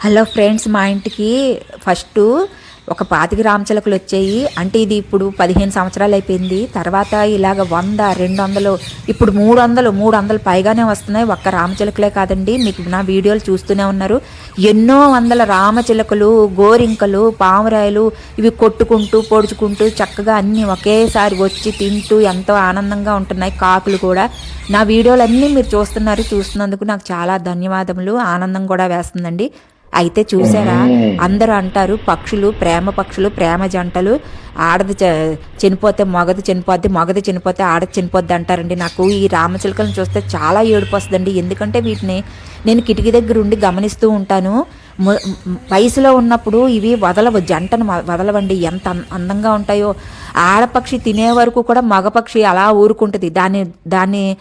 Hello friends మా ఇంటికి first ఒక పాతిక రామచిలకలు వచ్చాయి. అంటే ఇది ఇప్పుడు పదిహేను సంవత్సరాలు అయిపోయింది. తర్వాత ఇలాగ వంద రెండు వందలు ఇప్పుడు మూడు వందలు మూడు వందలు పైగానే వస్తున్నాయి. ఒక్క రామచిలకలే కాదండి. మీకు నా వీడియోలు చూస్తూనే ఉన్నారు. ఎన్నో వందల రామచిలకలు గోరింకలు పామురాయలు ఇవి కొట్టుకుంటూ పొడుచుకుంటూ చక్కగా అన్నీ ఒకేసారి వచ్చి తింటూ ఎంతో ఆనందంగా ఉంటున్నాయి కాకులు కూడా. నా వీడియోలు అన్నీ మీరు చూస్తున్నారు చూస్తున్నందుకు నాకు చాలా ధన్యవాదములు. ఆనందం కూడా వేస్తుందండి. అయితే చూసారా అందరూ అంటారు పక్షులు ప్రేమ పక్షులు ప్రేమ జంటలు ఆడది చనిపోతే మగది చనిపోద్ది మగది చనిపోతే ఆడది చనిపోద్ది అంటారండి. నాకు ఈ రామచిలుకలను చూస్తే చాలా ఏడుపు వస్తుందండి. ఎందుకంటే వీటిని నేను కిటికీ దగ్గర ఉండి గమనిస్తూ ఉంటాను. వయసులో ఉన్నప్పుడు ఇవి వదలవు జంటను వదలవండి. ఎంత అందంగా ఉంటాయో. ఆడపక్షి తినే వరకు కూడా మగపక్షి అలా ఊరుకుంటుంది. దాన్ని దాన్ని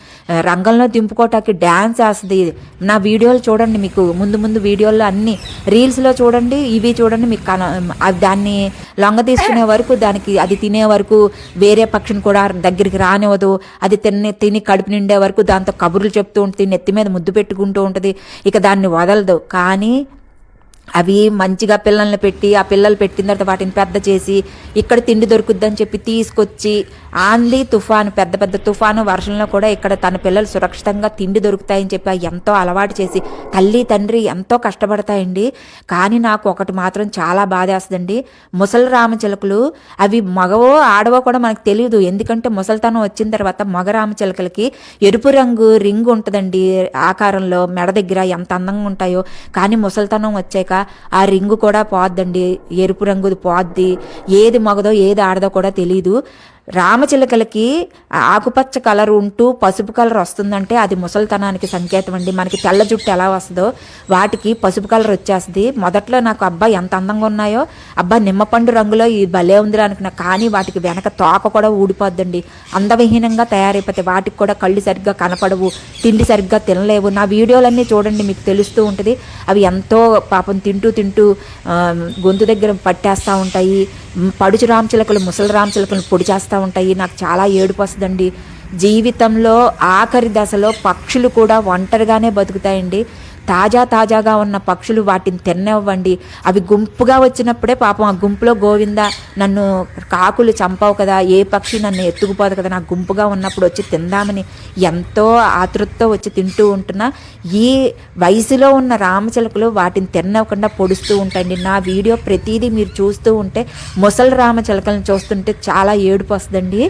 రంగంలో దింపుకోవటానికి డ్యాన్స్ వేస్తుంది. నా వీడియోలు చూడండి మీకు. ముందు ముందు వీడియోల్లో అన్ని. రీల్స్లో చూడండి ఇవి చూడండి మీకు కన దాన్ని లొంగ తీసుకునే వరకు దానికి అది తినే వరకు వేరే పక్షిని కూడా దగ్గరికి రానివ్వదు. అది తిని తిని కడుపు నిండే వరకు దాంతో కబుర్లు చెప్తూ ఉంటుంది. నెత్తి మీద ముద్దు పెట్టుకుంటూ ఉంటుంది. ఇక దాన్ని వదలదు. కానీ అవి మంచిగా పిల్లల్ని పెట్టి ఆ పిల్లలు పెట్టిన తర్వాత వాటిని పెద్ద చేసి ఇక్కడ తిండి దొరుకుద్దని చెప్పి తీసుకొచ్చి ఆంది తుఫాను పెద్ద పెద్ద తుఫాను వర్షంలో కూడా ఇక్కడ తన పిల్లలు సురక్షితంగా తిండి దొరుకుతాయని చెప్పి ఎంతో అలవాటు చేసి తల్లి తండ్రి ఎంతో కష్టపడతాయండి. కానీ నాకు ఒకటి మాత్రం చాలా బాధేస్తుందండి ముసలి రామచిలకలు అవి మగవో ఆడవో కూడా మనకు తెలియదు ఎందుకంటే ముసలితనం వచ్చిన తర్వాత మగ రామచిలకలకి ఎరుపు రంగు రింగ్ ఉంటుందండి ఆకారంలో మెడ దగ్గర ఎంత అందంగా ఉంటాయో. కానీ ముసలితనం వచ్చాక ఆ రింగు కూడా పోద్దండి. ఎరుపు రంగుది పోద్ది. ఏది మగదో ఏది ఆడదో కూడా తెలియదు రామచిలకలకి ఆకుపచ్చ కలర్ ఉంటూ పసుపు కలర్ వస్తుందంటే అది ముసలితనానికి సంకేతం అండి. మనకి తెల్ల జుట్టు ఎలా వస్తుందో వాటికి పసుపు కలర్ వచ్చేస్తుంది. మొదట్లో నాకు అబ్బా ఎంత అందంగా ఉన్నాయో అబ్బా నిమ్మపండు రంగులో ఈ భలే ఉందిరా అనుకున్నా. కానీ వాటికి వెనక తోక కూడా ఊడిపోద్దండి. అందవిహీనంగా తయారైపోతాయి వాటికి కూడా కళ్ళు సరిగ్గా కనపడవు తిండి సరిగ్గా తినలేవు. నా వీడియోలన్నీ చూడండి మీకు తెలుస్తూ ఉంటుంది. అవి ఎంతో పాపం తింటూ తింటూ గొంతు దగ్గర పట్టేస్తూ ఉంటాయి. పడుచు రామచిలకలు ముసలి రామచిలకలు పొడి చేస్తూ ఉంటాయి. నాకు చాలా ఏడుపు వస్తుందండి. జీవితంలో ఆఖరి దశలో పక్షులు కూడా ఒంటరిగానే బతుకుతాయండి. తాజా తాజాగా ఉన్న పక్షులు వాటిని తిన్నవ్వండి. అవి గుంపుగా వచ్చినప్పుడే పాపం ఆ గుంపులో గోవింద నన్ను కాకులు చంపావు కదా ఏ పక్షి నన్ను ఎత్తుకుపోదు కదా నాకు గుంపుగా ఉన్నప్పుడు వచ్చి తిందామని ఎంతో ఆతృతతో వచ్చి తింటూ ఉంటున్నా ఈ వయసులో ఉన్న రామచిలకలు వాటిని తిన్నవ్వకుండా పొడుస్తూ ఉంటాయండి. నా వీడియో ప్రతిదీ మీరు చూస్తూ ఉంటే ముసలి రామచిలకలను చూస్తుంటే చాలా ఏడుపు వస్తుందండి.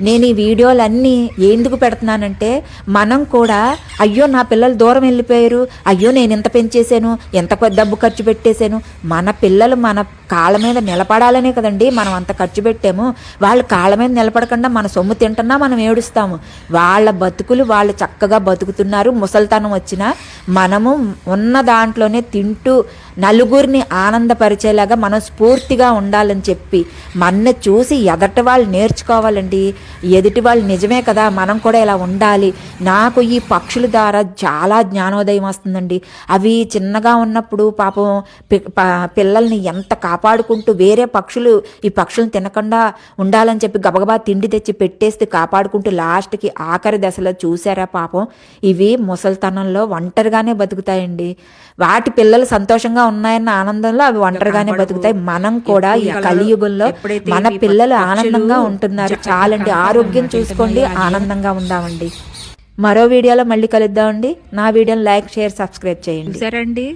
నేను ఈ వీడియోలన్నీ ఎందుకు పెడుతున్నానంటే మనం కూడా అయ్యో నా పిల్లలు దూరం వెళ్ళిపోయారు అయ్యో నేను ఇంత పెంచేశాను ఎంత డబ్బు ఖర్చు పెట్టేశాను. మన పిల్లలు మన కాళ్ళ మీద నిలబడాలనే కదండి మనం అంత ఖర్చు పెట్టాము. వాళ్ళ కాళ్ళ మీద నిలబడకుండా మన సొమ్ము తింటున్నా మనం ఏడుస్తాము. వాళ్ళ బతుకులు వాళ్ళు చక్కగా బతుకుతున్నారు. ముసల్తనం వచ్చినా మనము ఉన్న దాంట్లోనే తింటూ నలుగురిని ఆనందపరిచేలాగా మనం స్ఫూర్తిగా ఉండాలని చెప్పి మన చూసి ఎదటి వాళ్ళు నేర్చుకోవాలండి. ఎదుటి వాళ్ళు నిజమే కదా మనం కూడా ఇలా ఉండాలి. నాకు ఈ పక్షుల ద్వారా చాలా జ్ఞానోదయం వస్తుందండి. అవి చిన్నగా ఉన్నప్పుడు పాపం పి- పిల్లల్ని ఎంత కాపాడుకుంటూ వేరే పక్షులు ఈ పక్షులను తినకుండా ఉండాలని చెప్పి గబగబా తిండి తెచ్చి పెట్టేసి కాపాడుకుంటూ లాస్ట్కి ఆఖరి దశలో చూసారా పాపం? ఇవి ముసలితనంలో ఒంటరిగానే బతుకుతాయండి. వాటి పిల్లలు సంతోషంగా ఉన్నాయన్న ఆనందంలో అవి ఒంటరిగానే బతుకుతాయి. మనం కూడా ఈ కలియుగంలో మన పిల్లలు ఆనందంగా ఉంటున్నారు. చాలండి. ఆరోగ్యం చూసుకోండి. ఆనందంగా ఉందామండి. మరో వీడియోలో మళ్ళీ కలుద్దామండి. నా వీడియోని లైక్ షేర్ సబ్స్క్రైబ్ చేయండి. చూసారండి?